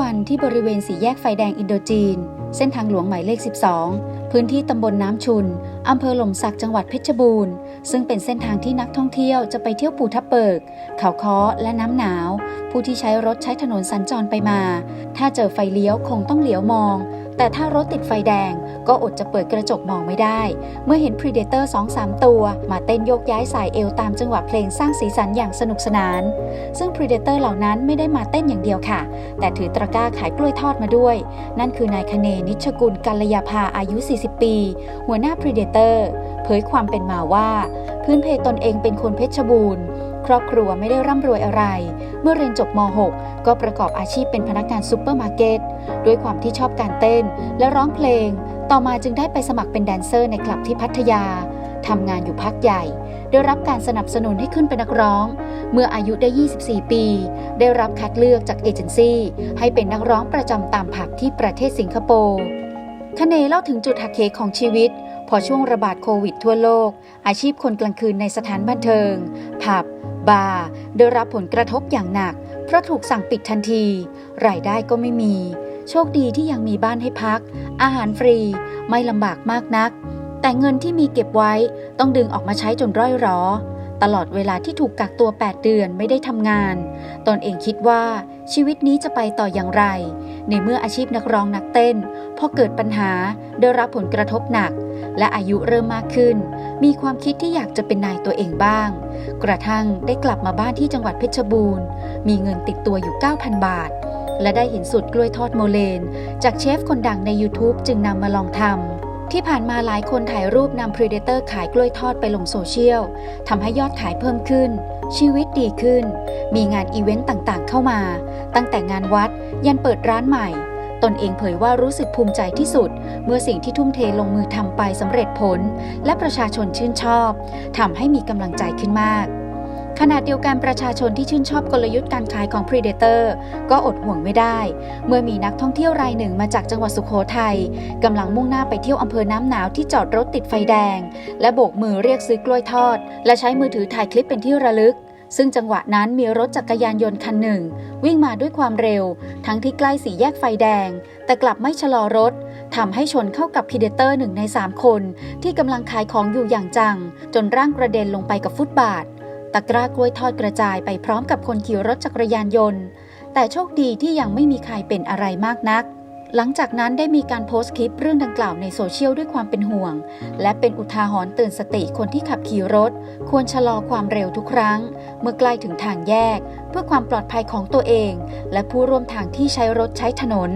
วันที่บริเวณสี่แยกไฟแดงอินโดจีน เส้นทางหลวงหมายเลข 12 พื้นที่ตำบลน้ำชุน อำเภอหล่มสักจังหวัดเพชรบูรณ์ ซึ่งเป็นเส้นทางที่นักท่องเที่ยวจะไปเที่ยวภูทับเบิก เขาค้อและน้ำหนาว ผู้ที่ใช้รถใช้ถนนสัญจรไปมา ถ้าเจอไฟเลี้ยวคงต้องเหลียวมอง แต่ถ้ารถติดไฟแดงก็อดจะเปิดกระจกมองไม่ได้ เมื่อเห็น Predator 2-3 ตัว มาเต้นโยกย้ายสายเอวตามจังหวะเพลงสร้างสีสันอย่างสนุกสนาน ซึ่ง Predator เหล่านั้นไม่ได้มาเต้นอย่างเดียวค่ะ แต่ถือตะกร้าขายกล้วยทอดมาด้วย นั่นคือนายคเนนิชกุลกัลยาภาอายุ 40 ปี หัวหน้า Predator เผยความเป็นมาว่า พื้นเพตนเองเป็นคนเพชรบูรณ์ ครอบครัวไม่ได้ร่ำรวยอะไร เมื่อเรียนจบม .6 ก็ประกอบอาชีพเป็นพนักงานซูเปอร์มาร์เก็ตด้วยความที่ชอบการเต้น และร้องเพลง ต่อมาจึงได้ไปสมัครเป็นแดนเซอร์ในคลับที่พัทยาทำงานอยู่พักใหญ่ ได้รับการสนับสนุนให้ขึ้นเป็นนักร้อง เมื่ออายุได้ 24 ปี ได้รับคัดเลือกจากเอเจนซี่ให้เป็นนักร้องประจำตามผับที่ประเทศสิงคโปร์คเนเล่าถึงจุดหักเหของชีวิต พอช่วงระบาดโควิดทั่วโลก อาชีพคนกลางคืนในสถานบันเทิง ผับ บาร์ได้รับผลกระทบอย่างหนัก เพราะถูกสั่งปิดทันที รายได้ก็ไม่มี โชคดีที่ยังมีบ้านให้พัก อาหารฟรี ไม่ลำบากมากนัก แต่เงินที่มีเก็บไว้ต้องดึงออกมาใช้จนร่อยรอ ตลอดเวลาที่ถูกกักตัว 8 เดือนไม่ได้ทำงาน ตนเองคิดว่าชีวิตนี้จะไปต่ออย่างไร ในเมื่ออาชีพนักร้องนักเต้นพอเกิดปัญหาได้รับผลกระทบหนัก และอายุเริ่มมากขึ้น มีความคิดที่อยากจะเป็นนายตัวเองบ้าง กระทั่งได้กลับมาบ้านที่จังหวัดเพชรบูรณ์ มีเงินติดตัวอยู่ 9,000 บาท และได้เห็นสูตรกล้วยทอดโมเลน จากเชฟคนดังใน YouTube จึงนำมาลองทำที่ผ่านมาหลายคนถ่ายรูปนำ Predator ขายกล้วยทอดไปลงโซเชียลทำให้ยอดขายเพิ่มขึ้น ชีวิตดีขึ้น มีงานอีเวนต์ต่างๆเข้ามา ตั้งแต่งานวัด ยันเปิดร้านใหม่ ตนเองเผยว่ารู้สึกภูมิใจที่สุด เมื่อสิ่งที่ทุ่มเทลงมือทำไปสำเร็จผล และประชาชนชื่นชอบทำให้มีกำลังใจขึ้นมากขณะเดียวกันประชาชนที่ชื่นชอบกลยุทธ์การขายของ Predator ก็อดห่วงไม่ได้ เมื่อมีนักท่องเที่ยวรายหนึ่งมาจากจังหวัดสุโขทัยกำลังมุ่งหน้าไปเที่ยวอำเภอน้ำหนาวที่จอดรถติดไฟแดง และโบกมือเรียกซื้อกล้วยทอด และใช้มือถือถ่ายคลิปเป็นที่ระลึก ซึ่งจังหวะนั้นมีรถจักรยานยนต์คันหนึ่ง วิ่งมาด้วยความเร็ว ทั้งที่ใกล้สี่แยกไฟแดง แต่กลับไม่ชะลอรถทำให้ชนเข้ากับพีเดเตอร์หนึ่งในสามคน ที่กำลังขายของอยู่อย่างจัง จนร่างกระเด็นลงไปกับฟุตบาทตะกร้ากล้วยทอดกระจายไปพร้อมกับคนขี่รถจักรยานยนต์ แต่โชคดีที่ยังไม่มีใครเป็นอะไรมากนัก หลังจากนั้นได้มีการโพสต์คลิปเรื่องดังกล่าวในโซเชียลด้วยความเป็นห่วง และเป็นอุทาหรณ์เตือนสติคนที่ขับขี่รถ ควรชะลอความเร็วทุกครั้ง เมื่อใกล้ถึงทางแยก เพื่อความปลอดภัยของตัวเอง และผู้ร่วมทางที่ใช้รถใช้ถนน